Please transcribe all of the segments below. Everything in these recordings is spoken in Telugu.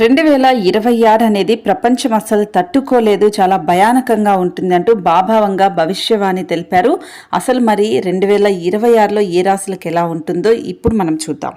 రెండు వేల ఇరవై ఆరు అనేది ప్రపంచం అస్సలు తట్టుకోలేదు చాలా భయానకంగా ఉంటుంది అంటూ బాభావంగా భవిష్యవాణి తెలిపారు. అసలు మరి రెండు వేల ఇరవై ఆరులో ఏ రాశులకు ఎలా ఉంటుందో ఇప్పుడు మనం చూద్దాం.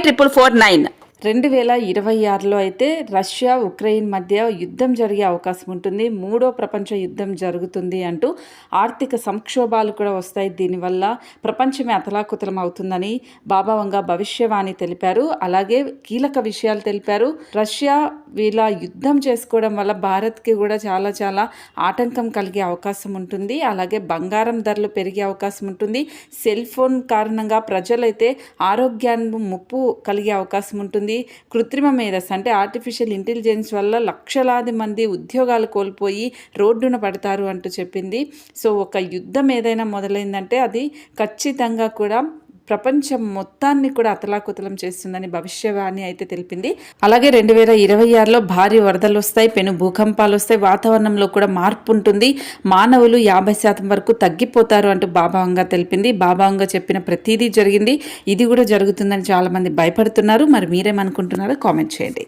triple four nine రెండు వేల ఇరవై ఆరులో అయితే రష్యా ఉక్రెయిన్ మధ్య యుద్ధం జరిగే అవకాశం ఉంటుంది. మూడో ప్రపంచ యుద్ధం జరుగుతుంది అంటూ ఆర్థిక సంక్షోభాలు కూడా వస్తాయి. దీనివల్ల ప్రపంచమే అతలాకుతలం అవుతుందని బాబావంగా భవిష్యవాణి తెలిపారు. అలాగే కీలక విషయాలు తెలిపారు. రష్యా వీళ్ళ యుద్ధం చేసుకోవడం వల్ల భారత్కి కూడా చాలా చాలా ఆటంకం కలిగే అవకాశం ఉంటుంది. అలాగే బంగారం ధరలు పెరిగే అవకాశం ఉంటుంది. సెల్ ఫోన్ కారణంగా ప్రజలైతే ఆరోగ్యాన్ని ముప్పు కలిగే అవకాశం ఉంటుంది. కృత్రిమ మేధస్ అంటే ఆర్టిఫిషియల్ ఇంటెలిజెన్స్ వల్ల లక్షలాది మంది ఉద్యోగాలు కోల్పోయి రోడ్డున పడతారు అంటూ చెప్పింది. సో ఒక యుద్ధం ఏదైనా మొదలైందంటే అది ఖచ్చితంగా కూడా ప్రపంచం మొత్తాన్ని కూడా అతలాకుతలం చేస్తుందని భవిష్యవాణి అయితే తెలిపింది. అలాగే రెండు వేల ఇరవై ఆరులో భారీ వరదలు వస్తాయి పెను భూకంపాలు వస్తాయి వాతావరణంలో కూడా మార్పు ఉంటుంది. మానవులు యాభై శాతం వరకు తగ్గిపోతారు అంటూ బాబావంగా తెలిపింది. బాబావంగా చెప్పిన ప్రతిదీ జరిగింది. ఇది కూడా జరుగుతుందని చాలామంది భయపడుతున్నారు. మరి మీరేమనుకుంటున్నారో కామెంట్ చేయండి.